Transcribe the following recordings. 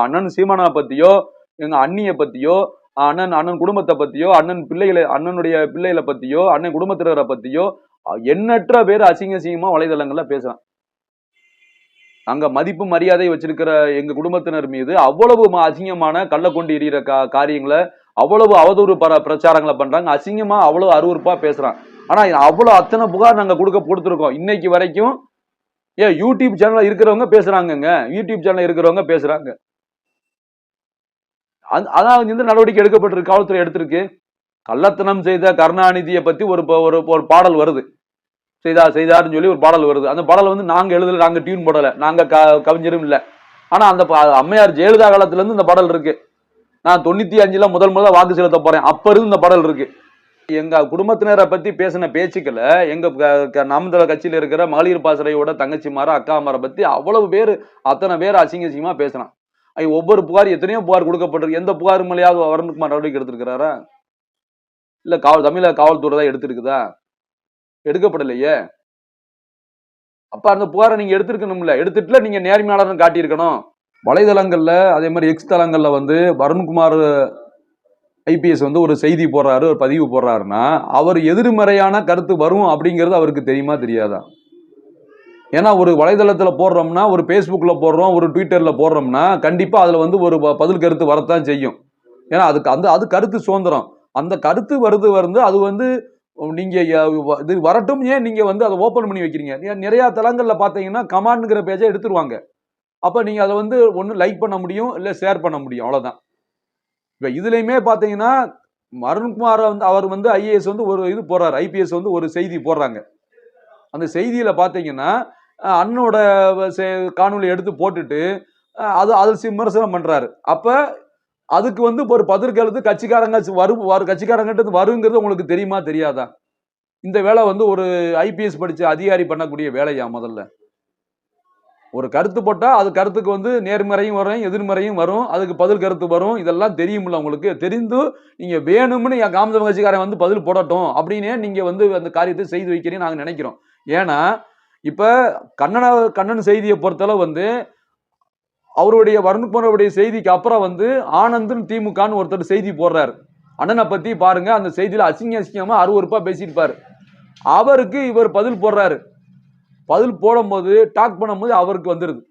அண்ணன் சீமானா பத்தியோ எங்க அண்ணிய பத்தியோ அண்ணன் அண்ணன் குடும்பத்தை பத்தியோ அண்ணன் பிள்ளைகளை அண்ணனுடைய பிள்ளைகளை பத்தியோ அண்ணன் குடும்பத்தினரை பத்தியோ எண்ணற்ற பேர் அசிங்க அசிங்கமா வலைதளங்கள்ல பேசுறான். அங்க மதிப்பு மரியாதை வச்சிருக்கிற எங்க குடும்பத்தினர் மீது அவ்வளவு ம- அசிங்கமான கள்ள கொண்டு எறிகிற கா காரியங்களை அவ்வளவு அவதூறு பர பிரச்சாரங்களை பண்றாங்க. அசிங்கமா அவ்வளவு அருவருப்பா பேசுறான். ஆனா அவ்வளவு அத்தனை புகார் நாங்க கொடுக்க கொடுத்துருக்கோம். இன்னைக்கு வரைக்கும் ஏன் யூடியூப் சேனல்ல இருக்கிறவங்க பேசுறாங்கங்க. யூடியூப் சேனல்ல இருக்கிறவங்க பேசுறாங்க. அதான் எந்த நடவடிக்கை எடுக்கப்பட்டிருக்கு காவல்துறை எடுத்திருக்கு. கள்ளத்தனம் செய்த கருணாநிதியை பத்தி ஒரு ஒரு ஒரு பாடல் வருது. செய்தா செய்தார்னு சொல்லி ஒரு பாடல் வருது. அந்த பாடல் வந்து நாங்க எழுதல நாங்க டியூன் போடல. நாங்க க- கவிஞரும் இல்ல. ஆனா அந்த பா- அம்மையார் ஜெயலலிதா காலத்துல இருந்து இந்த பாடல் இருக்கு. நான் தொண்ணூத்தி அஞ்சுல முதல் முதல்ல வாக்கு செலுத்த போறேன். அப்ப இருந்து இந்த பாடல் இருக்கு. எங்க குடும்பத்தினரை பத்தி பேசின பேச்சுக்களை எங்க க- க- கட்சியில இருக்கிற மகளிர் பாசறையோட தங்கச்சிமார அக்காமாரை பத்தி அவ்வளவு பேர் அத்தனை பேர் அசிங்க அசிங்கமா பேசினான் ஒவ்வொரு புகார் எத்தனையோ புகார் கொடுக்கப்பட்டிருக்கு. எந்த புகார் மேலேயாவது வரணுக்குமார் நடவடிக்கை எடுத்திருக்கிறாரா? இல்ல காவல் தமிழக காவல்துறை தான் எடுத்திருக்குதா? எடுக்கப்படலையே. அப்ப அந்த புகாரை நீங்க எடுத்திருக்கணும்ல. எடுத்துட்டுல நீங்க நேர்மையாளர்னு காட்டியிருக்கணும். வலைதளங்கள்ல அதே மாதிரி எக்ஸ் தளங்கள்ல வந்து வருண்குமார் ஐபிஎஸ் வந்து ஒரு செய்தி போடுறாரு ஒரு பதிவு போடுறாருன்னா அவர் எதிர்மறையான கருத்து வரும் அப்படிங்கிறது அவருக்கு தெரியுமா தெரியாதா? ஏன்னா ஒரு வலைதளத்தில் போடுறோம்னா ஒரு ஃபேஸ்புக்கில் போடுறோம் ஒரு ட்விட்டரில் போடுறோம்னா கண்டிப்பாக அதில் வந்து ஒரு பதில் கருத்து வரத்தான் செய்யும். ஏன்னா அதுக்கு அந்த அது கருத்து சுதந்திரம். அந்த கருத்து வருது வந்து அது வந்து நீங்கள் வ- இது வரட்டும் ஏன் நீங்கள் வந்து அதை ஓப்பன் பண்ணி வைக்கிறீங்க? நிறையா தளங்களில் பார்த்தீங்கன்னா கமாண்டுங்கிற பேஜை எடுத்துருவாங்க. அப்போ நீங்கள் அதை வந்து ஒன்று லைக் பண்ண முடியும் இல்லை ஷேர் பண்ண முடியும். அவ்வளோதான் இப்போ இதுலேயுமே பார்த்தீங்கன்னா அருண்குமாரை வந்து அவர் வந்து ஐஏஎஸ் வந்து ஒரு இது போடுறாரு. ஐபிஎஸ் வந்து ஒரு செய்தி போடுறாங்க. அந்த செய்தியில் பார்த்தீங்கன்னா அண்ணனோட காணொலி எடுத்து போட்டுட்டு அது அது விமர்சனம் பண்ணுறாரு அப்போ அதுக்கு வந்து ஒரு பதிர்கழுத்து கட்சிக்காரங்க வரும் வரும் கட்சிக்காரங்கிட்ட வருங்கிறது உங்களுக்கு தெரியுமா தெரியாதா? இந்த வேலை வந்து ஒரு ஐபிஎஸ் படித்த அதிகாரி பண்ணக்கூடிய வேலையா முதல்ல? ஒரு கருத்து போட்டால் அது கருத்துக்கு வந்து நேர்மறையும் வரும் எதிர்மறையும் வரும் அதுக்கு பதில் கருத்து வரும் இதெல்லாம் தெரியுமில்ல உங்களுக்கு. தெரிந்து நீங்கள் வேணும்னு என் காமதம் கட்சிக்காரன் வந்து பதில் போடட்டும் அப்படின்னே நீங்கள் வந்து அந்த காரியத்தை செய்து வைக்கிறீங்க நாங்கள் நினைக்கிறோம். ஏன்னா இப்போ கண்ணனா கண்ணன் செய்தியை பொறுத்தளவு வந்து அவருடைய வருண்குமாரோடைய செய்திக்கு அப்புறம் வந்து ஆனந்தன் திமுகன்னு ஒருத்தர் செய்தி போடுறாரு. அண்ணனை பற்றி பாருங்க அந்த செய்தியில் அசிங்க அசிங்கமாக அறுவறுப்பாக பேசியிருப்பார். அவருக்கு இவர் பதில் போடுறாரு. பதில் போடும்போது டாக் பண்ணும்போது அவருக்கு வந்துடுது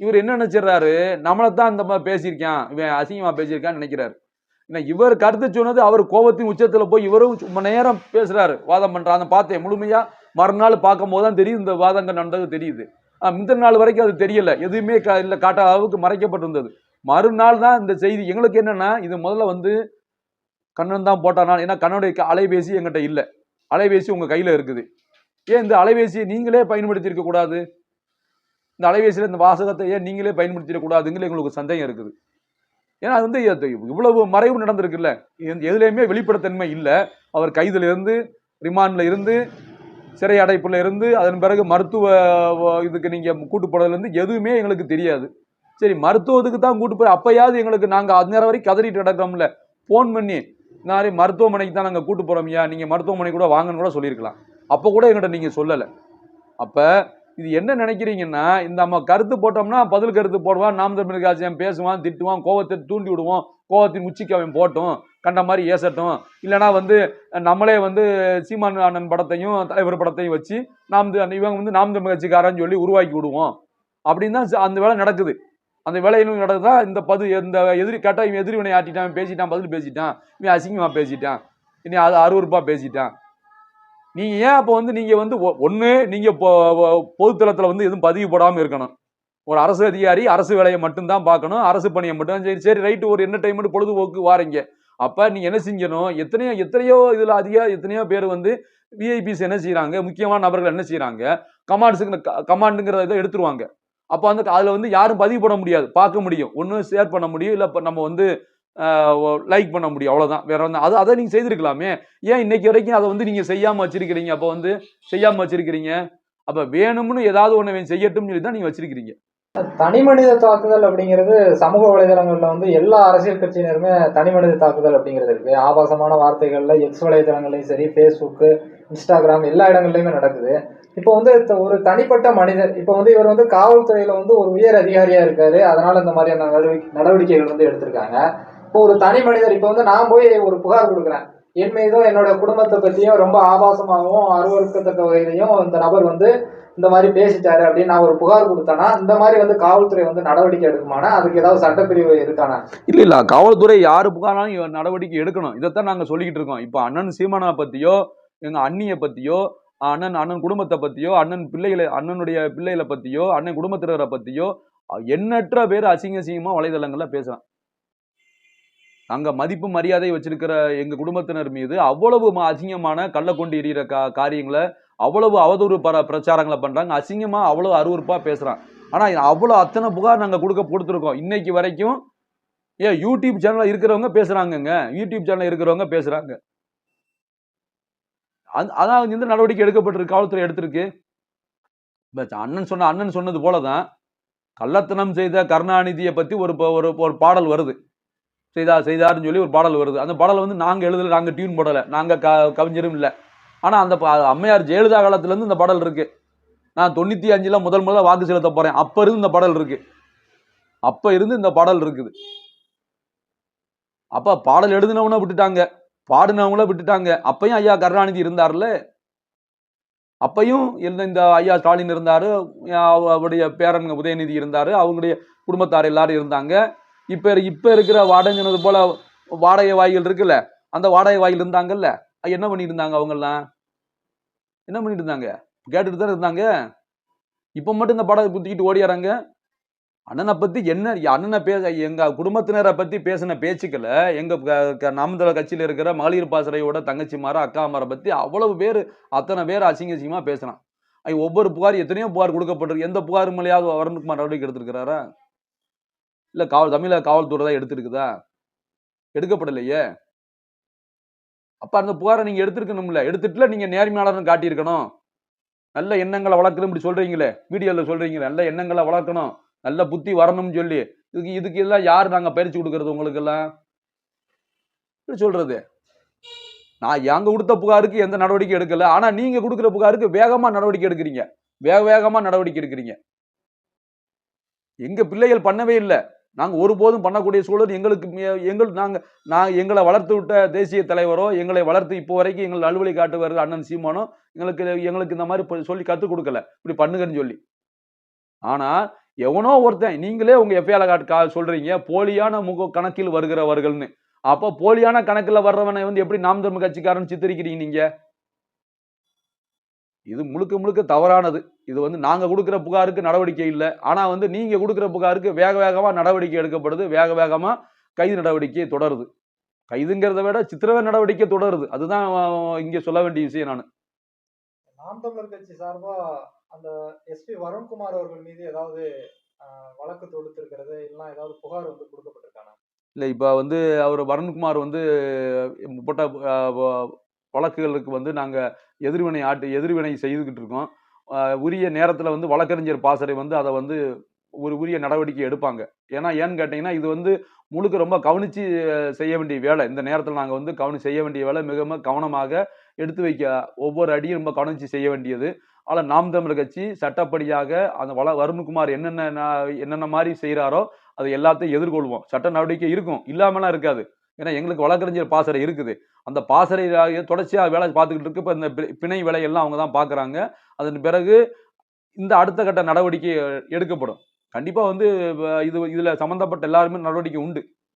இவர் என்ன நினைச்சிடுறாரு? நம்மளை தான் இந்த மாதிரி பேசியிருக்கான். இவன் அசிங்கமாக பேசியிருக்கான்னு நினைக்கிறாரு. ஏன்னா இவர் கருத்து சொன்னது அவர் கோபத்தின் உச்சத்தில் போய் இவரும் சும்மா நேரம் பேசுகிறாரு வாதம் பண்றாங்க பார்த்தேன். முழுமையாக மறுநாள் பார்க்கும்போது தான் தெரியுது இந்த வாதங்கள் நடந்தது தெரியுது. ஆஹ் முந்தின நாள் வரைக்கும் அது தெரியல. எதுவுமே கா- இல்ல காட்டாத அளவுக்கு மறைக்கப்பட்டிருந்தது. மறுநாள் தான் இந்த செய்தி எங்களுக்கு என்னன்னா இது முதல்ல வந்து கண்ணன் தான் போட்டானா? ஏன்னா கண்ணனுடைய க- அலைபேசி எங்கிட்ட இல்லை. அலைபேசி உங்கள் கையில் இருக்குது. ஏன் இந்த அலைபேசியை நீங்களே பயன்படுத்தியிருக்க கூடாது? இந்த அலைபேசியில் இந்த வாசகத்தை ஏன் நீங்களே பயன்படுத்திடக்கூடாதுங்கிற எங்களுக்கு சந்தேகம் இருக்குது. ஏன்னா அது வந்து இவ்வளவு மறைவு நடந்திருக்குல்ல. எதுலேயுமே வெளிப்படத்தன்மை இல்லை. அவர் கைதில் இருந்து ரிமாண்டில் இருந்து சிறை அடைப்பில் இருந்து அதன் பிறகு மருத்துவ இதுக்கு நீங்கள் கூட்டு போனதுல எதுவுமே எங்களுக்கு தெரியாது. சரி மருத்துவத்துக்கு தான் கூட்டு போய் அப்பையாவது எங்களுக்கு நாங்கள் அது நேரம் வரைக்கும் கதறிட்டு கிடக்கிறோம்ல. ஃபோன் பண்ணி இந்த மாதிரி மருத்துவமனைக்கு தான் நாங்கள் கூட்டு ஐயா நீங்கள் மருத்துவமனை கூட வாங்கன்னு கூட சொல்லியிருக்கலாம். அப்போ கூட எங்கள்கிட்ட நீங்கள் சொல்லலை. அப்போ இது என்ன நினைக்கிறீங்கன்னா இந்த நம்ம கருத்து போட்டோம்னா பதில் கருத்து போடுவான் நாம் தமிழ் காட்சியம் பேசுவான் திட்டுவான் கோவத்தை தூண்டி விடுவோம் கோவத்தின் உச்சிக்கு அவன் போட்டோம். கண்ட மாதிரி ஏசட்டும். இல்லைனா வந்து நம்மளே வந்து சீமான் அண்ணன் படத்தையும் தலைவர் படத்தையும் வச்சு நாம் இவங்க வந்து நாம் தமிழ் கட்சிக்காரன்னு சொல்லி உருவாக்கி விடுவோம். அப்படின்னு தான் அந்த வேலை நடக்குது. அந்த வேலையிலும் நடக்குதா இந்த பது இந்த எதிரி கேட்டால் இவன் எதிரிவினை ஆட்டிட்டான் பேசிட்டான் பதில் பேசிட்டான் இவன் அசிங்கமாக பேசிட்டான் இனி அது அருவருப்பா பேசிட்டான். நீங்கள் ஏன் அப்போ வந்து நீங்கள் வந்து ஒ- நீங்கள் நீங்க பொ- வந்து எதுவும் பதிவு போடாமல் இருக்கணும். ஒரு அரசு அதிகாரி அரசு வேலையை மட்டும்தான் பார்க்கணும் அரசு பணியை மட்டும் சரி சரி ரைட்டு ஒரு என்டர்டைன்மெண்ட் பொழுதுபோக்கு வாரீங்க. அப்போ நீங்கள் என்ன செஞ்சணும் எத்தனையோ எத்தனையோ இதில் அதிக எத்தனையோ பேர் வந்து விஐபிஸ் என்ன செய்கிறாங்க முக்கியமான நபர்கள் என்ன செய்கிறாங்க கமாண்ட்ஸுக்கு கமாண்டுங்கிறத இதை எடுத்துருவாங்க. அப்போ வந்து அதில் வந்து யாரும் பதிவு பண்ண முடியாது. பார்க்க முடியும். ஒன்றும் ஷேர் பண்ண முடியும். இல்லை இப்போ நம்ம வந்து லைக் பண்ண முடியும். அவ்வளோதான் வேற வந்து அது அதை நீங்கள் செய்திருக்கலாமே. ஏன் இன்னைக்கு வரைக்கும் அதை வந்து நீங்கள் செய்யாமல் வச்சிருக்கிறீங்க? அப்போ வந்து செய்யாமல் வச்சிருக்கிறீங்க? அப்போ வேணும்னு ஏதாவது ஒன்று செய்யட்டும்னு சொல்லி தான் நீங்கள் வச்சிருக்கிறீங்க. தனி மனித தாக்குதல் அப்படிங்கிறது சமூக வலைதளங்களில் வந்து எல்லா அரசியல் கட்சியினருமே தனி மனித தாக்குதல் அப்படிங்கிறது இருக்கு. ஆபாசமான வார்த்தைகளில் எக்ஸ் வலைதளங்களையும் சரி ஃபேஸ்புக்கு இன்ஸ்டாகிராம் எல்லா இடங்கள்லையுமே நடக்குது. இப்போ வந்து த- ஒரு தனிப்பட்ட மனிதர் இப்போ வந்து இவர் வந்து காவல்துறையில வந்து ஒரு உயர் அதிகாரியா இருக்காரு. அதனால இந்த மாதிரியான நடவடிக்கை நடவடிக்கைகள் வந்து எடுத்திருக்காங்க. இப்போ ஒரு தனி மனிதர் இப்போ வந்து நான் போய் ஒரு புகார் கொடுக்குறேன். என் மீதும் என்னோட குடும்பத்தை பற்றியும் ரொம்ப ஆபாசமாகவும் அருவறுக்கத்தக்க வகையிலையும் இந்த நபர் வந்து இந்த மாதிரி பேசிட்டாரு அப்படின்னு நான் ஒரு புகார் கொடுத்தேன்னா இந்த மாதிரி வந்து காவல்துறை வந்து நடவடிக்கை எடுக்குமானா அதுக்கு ஏதாவது சட்டப்பிரிவு இருக்கானா? இல்ல இல்ல காவல்துறை யாரு புகாராலும் நடவடிக்கை எடுக்கணும். இதைத்தான் நாங்க சொல்லிக்கிட்டு இருக்கோம். இப்போ அண்ணன் சீமானா பத்தியோ எங்க அண்ணியை பத்தியோ அண்ணன் அண்ணன் குடும்பத்தை பத்தியோ அண்ணன் பிள்ளைகளை அண்ணனுடைய பிள்ளைகளை பத்தியோ அண்ணன் குடும்பத்தினரை பத்தியோ எண்ணற்ற பேர் அசிங்க அசிங்கமா வலைதளங்கள்ல பேசுறான். அங்கே மதிப்பு மரியாதை வச்சிருக்கிற எங்கள் குடும்பத்தினர் மீது அவ்வளவு ம- அசிங்கமான கள்ள கொண்டு எறிகிற கா காரியங்களை அவ்வளவு அவதூறு பர பிரச்சாரங்களை பண்ணுறாங்க அசிங்கமாக அவ்வளோ அருவருப்பா பேசுகிறான் ஆனால் அவ்வளோ அத்தனை புகார் நாங்கள் கொடுக்க கொடுத்துருக்கோம். இன்னைக்கு வரைக்கும் ஏன் யூடியூப் சேனலில் இருக்கிறவங்க பேசுகிறாங்கங்க யூடியூப் சேனலில் இருக்கிறவங்க பேசுகிறாங்க அந் அதான் இந்த நடவடிக்கை எடுக்கப்பட்டிருக்கு காவல்துறை எடுத்திருக்கு. அண்ணன் சொன்ன அண்ணன் சொன்னது போலதான் கள்ளத்தனம் செய்த கருணாநிதியை பற்றி ஒரு ஒரு ஒரு பாடல் வருது. செய்தா செய்தாருன்னு சொல்லி ஒரு பாடல் வருது. அந்த பாடல் வந்து நாங்கள் எழுதல நாங்கள் டியூன் போடலை. நாங்கள் க கவிஞரும் இல்லை. ஆனால் அந்த அம்மையார் ஜெயலலிதா காலத்துலேருந்து இந்த பாடல் இருக்குது நான் தொண்ணூற்றி அஞ்சில் முதல் முதல்ல வாக்கு செலுத்த போகிறேன் அப்போ இருந்து இந்த பாடல் இருக்குது அப்போ இருந்து இந்த பாடல் இருக்குது. அப்போ பாடல் எழுதினவன விட்டுட்டாங்க. பாடினவங்கள விட்டுட்டாங்க. அப்பயும் ஐயா கருணாநிதி இருந்தார்ல. அப்பையும் இருந்த இந்த ஐயா ஸ்டாலின் இருந்தார். அவருடைய பேரன் உதயநிதி இருந்தார். அவங்களுடைய குடும்பத்தார் எல்லாரும் இருந்தாங்க. இப்ப இப்ப இருக்கிற வாடகைனது போல வாடகை வாய்கள் இருக்குல்ல அந்த வாடகை வாயில் இருந்தாங்கல்ல என்ன பண்ணிட்டு இருந்தாங்க அவங்கெல்லாம்? என்ன பண்ணிட்டு இருந்தாங்க கேட்டுட்டு தான் இருந்தாங்க? இப்ப மட்டும் இந்த படத்தை குத்திக்கிட்டு ஓடியாராங்க? அண்ணனை பத்தி என்ன அண்ணனை பேச எங்க குடும்பத்தினரை பத்தி பேசின பேச்சுக்களை எங்க க- க- கட்சியில இருக்கிற மகளிர் பாசறையோட தங்கச்சிமார அக்காமாரை பத்தி அவ்வளவு பேர் அத்தனை பேர் அசிங்க அசிங்கமா பேசுறான். ஐ, ஒவ்வொரு புகார் எத்தனையோ புகார் கொடுக்கப்பட்டிருக்கு. எந்த புகார் மேலேயாவது வருண்குமார் நடவடிக்கை எடுத்திருக்கிறாரா? இல்ல காவல் தமிழக காவல்துறை தான் எடுத்திருக்குதா? எடுக்கப்படலையே. அப்ப அந்த புகாரை நீங்க எடுத்திருக்கணும்ல. எடுத்துட்டுல நீங்க நேர்மையாளர்னு காட்டியிருக்கணும். நல்ல எண்ணங்களை வளர்க்கணும் இப்படி சொல்றீங்களே. வீடியோல சொல்றீங்களே. நல்ல எண்ணங்களை வளர்க்கணும். நல்ல புத்தி வரணும்னு சொல்லி. இதுக்கு இதுக்கு எல்லாம் யார் நாங்க பயிற்சி கொடுக்கறது உங்களுக்கு எல்லாம் எப்படி சொல்றது. நான் எங்க கொடுத்த புகாருக்கு எந்த நடவடிக்கை எடுக்கல. ஆனா நீங்க கொடுக்குற புகாருக்கு வேகமா நடவடிக்கை எடுக்கிறீங்க. வேக வேகமா நடவடிக்கை எடுக்கிறீங்க. எங்க பிள்ளைகள் பண்ணவே இல்லை. நாங்கள் ஒருபோதும் பண்ணக்கூடிய சூழல் எங்களுக்கு மே- எங்கள் நாங்கள் நான் எங்களை வளர்த்து விட்ட தேசிய தலைவரோ எங்களை வளர்த்து இப்போ வரைக்கும் எங்கள் அலுவலி காட்டு அண்ணன் சீமானோ எங்களுக்கு எங்களுக்கு இந்த மாதிரி சொல்லி கற்றுக் கொடுக்கல. இப்படி பண்ணுங்கன்னு சொல்லி. ஆனால் எவனோ ஒருத்தன் நீங்களே உங்கள் எஃப்ஐஆர் காட்டு கா- போலியான முக கணக்கில் வருகிறவர்கள்னு. அப்போ போலியான கணக்கில் வர்றவனை வந்து எப்படி நாம் தமிழ் கட்சிக்காரன் சித்தரிக்கிறீங்க நீங்கள் இது முழுக்க முழுக்க தவறானது. இது வந்து நாங்க கொடுக்குற புகாருக்கு நடவடிக்கை இல்லை. ஆனா வந்து நீங்க கொடுக்குற புகாருக்கு வேக வேகமா நடவடிக்கை எடுக்கப்படுது. வேக வேகமா கைது நடவடிக்கை தொடருது. கைதுங்கிறத விட சித்திரவதை நடவடிக்கை தொடருது. அதுதான் இங்க சொல்ல வேண்டிய விஷயம் நான். நாம் தமிழர் கட்சி சார்பா அந்த எஸ்பி வருண்குமார் அவர்கள் மீது ஏதாவது வழக்கு தொடுத்திருக்கிறது இல்லைன்னா ஏதாவது புகார் வந்து கொடுக்கப்பட்டிருக்கானா? இல்லை இப்போ வந்து அவர் வருண்குமார் வந்து போட்ட வழக்குகளுக்கு வந்து நாங்கள் எதிர்வினை ஆட்டு எதிர்வினை செய்துக்கிட்டு இருக்கோம். உரிய நேரத்தில் வந்து வழக்கறிஞர் பாசறை வந்து அதை வந்து ஒரு உரிய நடவடிக்கை எடுப்பாங்க. ஏன்னா ஏன்னு கேட்டிங்கன்னா இது வந்து முழுக்க ரொம்ப கவனித்து செய்ய வேண்டிய வேலை. இந்த நேரத்தில் நாங்கள் வந்து கவனி செய்ய வேண்டிய வேலை மிக கவனமாக எடுத்து வைக்க ஒவ்வொரு அடியும் ரொம்ப கவனித்து செய்ய வேண்டியது. ஆனால் நாம் தமிழர் கட்சி சட்டப்படியாக அந்த வள வருண்குமார் என்னென்ன என்னென்ன மாதிரி செய்கிறாரோ அதை எல்லாத்தையும் எதிர்கொள்வோம். சட்ட நடவடிக்கை இருக்கும். இல்லாமலாம் இருக்காது. ஏன்னா எங்களுக்கு வழக்கறிஞர் பாசறை இருக்குது. அந்த பாசறை தொடர்ச்சியாக வேலை பார்த்துக்கிட்டு இருக்கு இப்போ இந்த பி- பிணை வேலையெல்லாம் அவங்க தான் பார்க்குறாங்க. அதன் பிறகு இந்த அடுத்த கட்ட நடவடிக்கை எடுக்கப்படும். கண்டிப்பாக வந்து இது இதில் சம்மந்தப்பட்ட எல்லாருமே நடவடிக்கை உண்டு.